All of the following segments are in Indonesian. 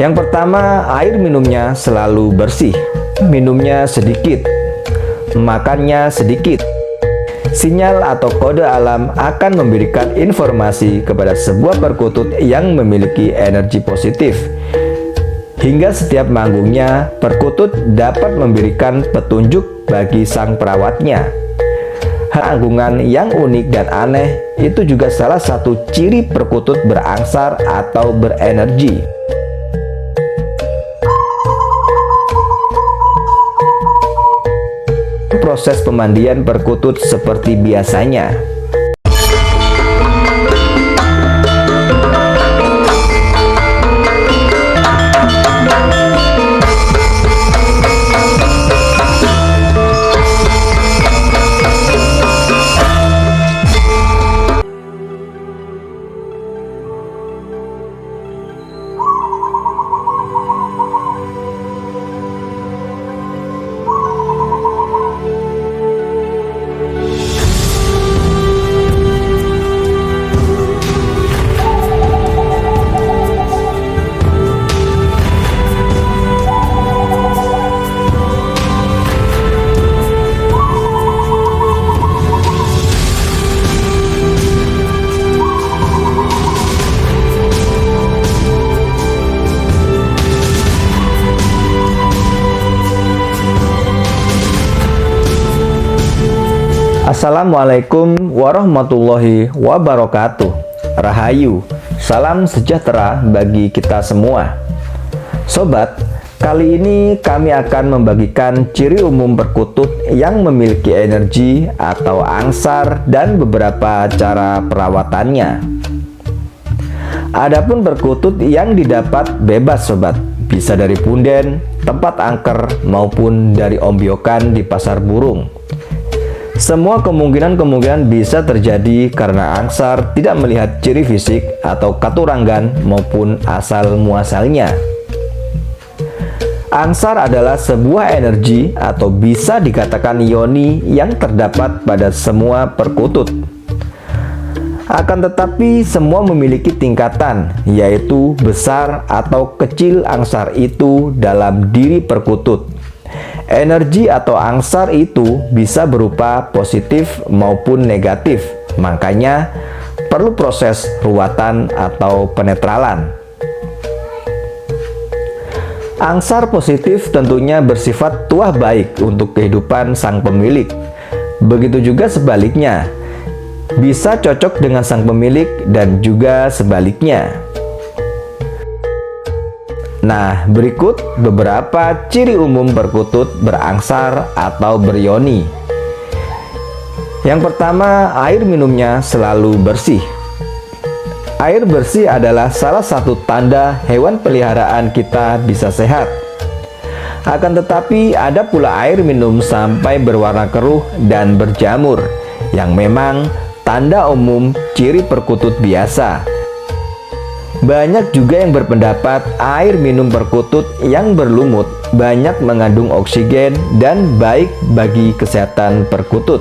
Yang pertama, air minumnya selalu bersih. Minumnya sedikit, makannya sedikit. Sinyal atau kode alam akan memberikan informasi kepada sebuah perkutut yang memiliki energi positif. Hingga setiap manggungnya, perkutut dapat memberikan petunjuk bagi sang perawatnya. Anggungan yang unik dan aneh itu juga salah satu ciri perkutut berangsar atau berenergi. Proses pemandian perkutut seperti biasanya. Assalamualaikum warahmatullahi wabarakatuh. Rahayu Salam sejahtera bagi kita semua. Sobat, kali ini kami akan membagikan ciri umum perkutut yang memiliki energi atau angsar dan beberapa cara perawatannya. Adapun perkutut yang didapat bebas sobat Bisa dari punden, tempat angker, maupun dari ombyokan di pasar burung semua kemungkinan-kemungkinan bisa terjadi karena angsar tidak melihat ciri fisik atau katurangan maupun asal muasalnya. Angsar adalah sebuah energi atau bisa dikatakan yoni yang terdapat pada semua perkutut. Akan tetapi semua memiliki tingkatan yaitu besar atau kecil angsar itu dalam diri perkutut. Energi atau angsar itu bisa berupa positif maupun negatif. Makanya perlu proses ruatan atau penetralan. Angsar positif tentunya bersifat tuah baik untuk kehidupan sang pemilik. Begitu juga sebaliknya. Bisa cocok dengan sang pemilik dan juga sebaliknya. Nah, berikut beberapa ciri umum perkutut berangsar atau beryoni. Yang pertama, air minumnya selalu bersih. Air bersih adalah salah satu tanda hewan peliharaan kita bisa sehat. Akan tetapi, ada pula air minum sampai berwarna keruh dan berjamur, yang memang tanda umum ciri perkutut biasa banyak juga yang berpendapat air minum perkutut yang berlumut banyak mengandung oksigen dan baik bagi kesehatan perkutut.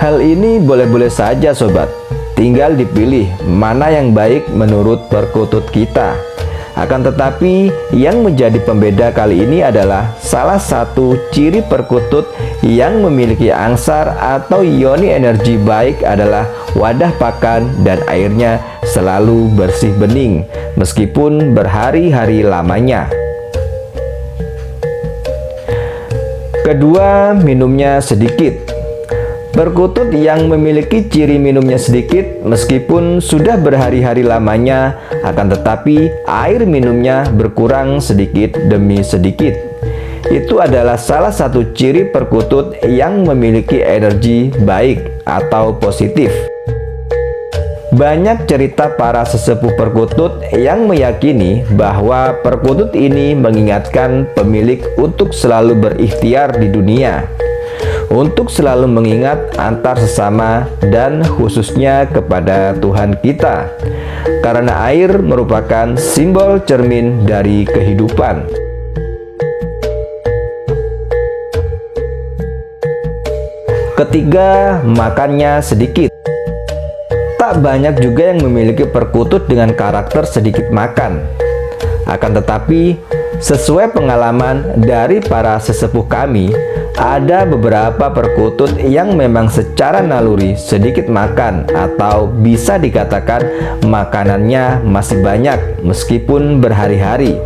Hal ini boleh-boleh saja sobat, tinggal dipilih mana yang baik menurut perkutut kita. Akan tetapi, yang menjadi pembeda kali ini adalah salah satu ciri perkutut yang memiliki angsar atau ioni energi baik adalah wadah pakan dan airnya selalu bersih bening meskipun berhari-hari lamanya. Kedua, minumnya sedikit. Perkutut yang memiliki ciri minumnya sedikit meskipun sudah berhari-hari lamanya akan tetapi air minumnya berkurang sedikit demi sedikit. Itu adalah salah satu ciri perkutut yang memiliki energi baik atau positif. Banyak cerita para sesepuh perkutut yang meyakini bahwa perkutut ini mengingatkan pemilik untuk selalu berikhtiar di dunia. Untuk selalu mengingat antar sesama dan khususnya kepada Tuhan kita. Karena air merupakan simbol cermin dari kehidupan. Ketiga makannya sedikit tak banyak juga yang memiliki perkutut dengan karakter sedikit makan Akan tetapi, sesuai pengalaman dari para sesepuh kami, ada beberapa perkutut yang memang secara naluri sedikit makan atau bisa dikatakan makanannya masih banyak meskipun berhari-hari.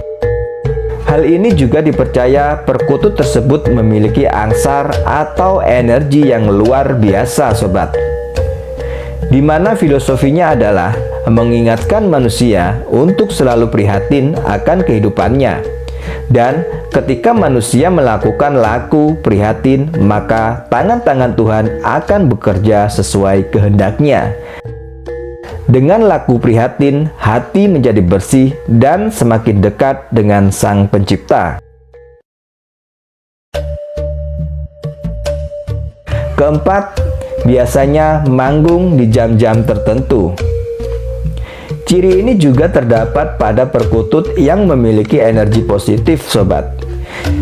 Hal ini juga dipercaya perkutut tersebut memiliki angsar atau energi yang luar biasa sobat. Di mana filosofinya adalah mengingatkan manusia untuk selalu prihatin akan kehidupannya dan ketika manusia melakukan laku prihatin, maka tangan-tangan Tuhan akan bekerja sesuai kehendaknya. Dengan laku prihatin, hati menjadi bersih dan semakin dekat dengan Sang Pencipta. Keempat, biasanya manggung di jam-jam tertentu. Ciri ini juga terdapat pada perkutut yang memiliki energi positif sobat.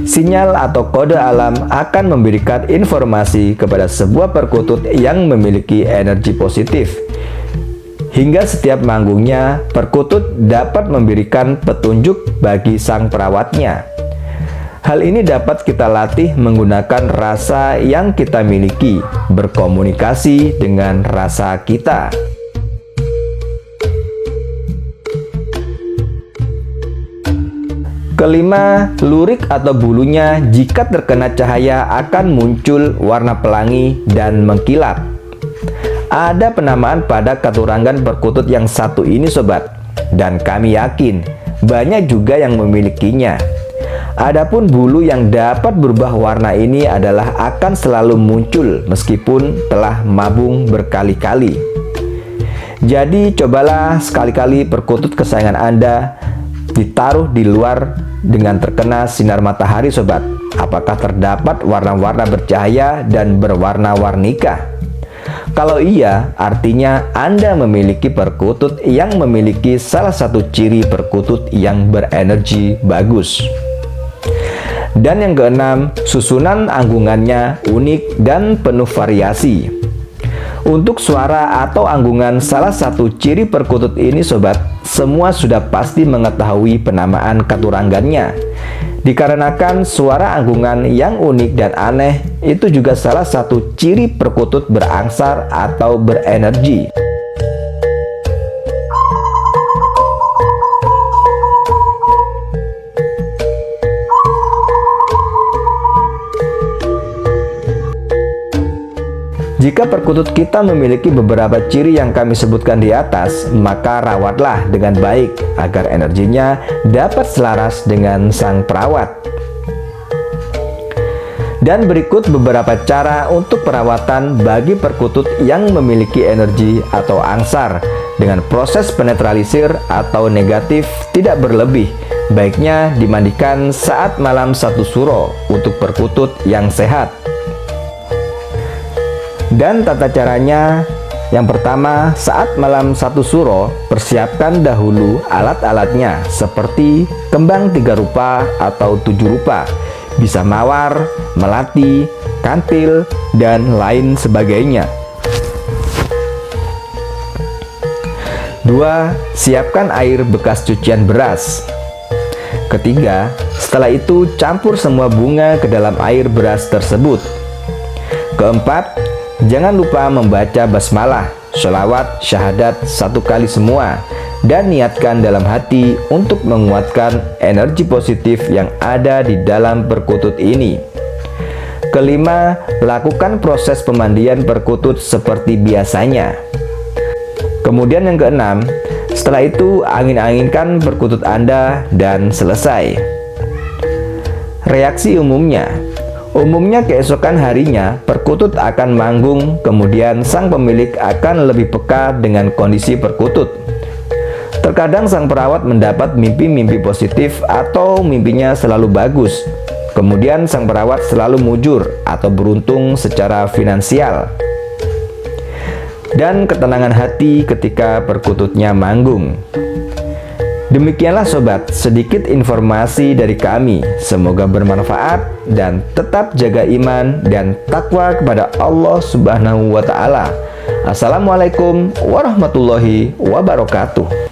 Sinyal atau kode alam akan memberikan informasi kepada sebuah perkutut yang memiliki energi positif. Hingga setiap manggungnya, perkutut dapat memberikan petunjuk bagi sang perawatnya. Hal ini dapat kita latih menggunakan rasa yang kita miliki, berkomunikasi dengan rasa kita. Kelima, lurik atau bulunya jika terkena cahaya akan muncul warna pelangi dan mengkilap. Ada penamaan pada katurangan perkutut yang satu ini sobat, dan kami yakin banyak juga yang memilikinya. Adapun bulu yang dapat berubah warna ini adalah akan selalu muncul meskipun telah mabung berkali-kali. Jadi cobalah sekali-kali perkutut kesayangan Anda ditaruh di luar dengan terkena sinar matahari sobat. Apakah terdapat warna-warna bercahaya dan berwarna-warnikah kalau iya artinya Anda memiliki perkutut yang memiliki salah satu ciri perkutut yang berenergi bagus dan yang keenam susunan anggungannya unik dan penuh variasi untuk suara atau anggungan salah satu ciri perkutut ini sobat semua sudah pasti mengetahui penamaan katuranggannya. Dikarenakan suara anggungan yang unik dan aneh itu juga salah satu ciri perkutut berangsar atau berenergi. Jika perkutut kita memiliki beberapa ciri yang kami sebutkan di atas, maka rawatlah dengan baik agar energinya dapat selaras dengan sang perawat. Dan berikut beberapa cara untuk perawatan bagi perkutut yang memiliki energi atau angsar dengan proses penetralisir atau negatif tidak berlebih. Baiknya dimandikan saat malam satu suro untuk perkutut yang sehat. Dan tata caranya yang pertama, saat malam satu suro, persiapkan dahulu alat-alatnya seperti kembang tiga rupa atau tujuh rupa, bisa mawar, melati, kantil, dan lain sebagainya. Dua, siapkan air bekas cucian beras. Ketiga, setelah itu campur semua bunga ke dalam air beras tersebut. Keempat, Jangan lupa membaca basmalah, sholawat, syahadat satu kali semua dan niatkan dalam hati untuk menguatkan energi positif yang ada di dalam perkutut ini. Kelima, lakukan proses pemandian perkutut seperti biasanya. Kemudian yang keenam, setelah itu angin-anginkan perkutut Anda dan selesai. Reaksi umumnya, Umumnya keesokan harinya, perkutut akan manggung, kemudian sang pemilik akan lebih peka dengan kondisi perkutut. Terkadang sang perawat mendapat mimpi-mimpi positif atau mimpinya selalu bagus. Kemudian sang perawat selalu mujur atau beruntung secara finansial. Dan ketenangan hati ketika perkututnya manggung. Demikianlah sobat, sedikit informasi dari kami. Semoga bermanfaat dan tetap jaga iman dan takwa kepada Allah Subhanahu wa taala. Assalamualaikum warahmatullahi wabarakatuh.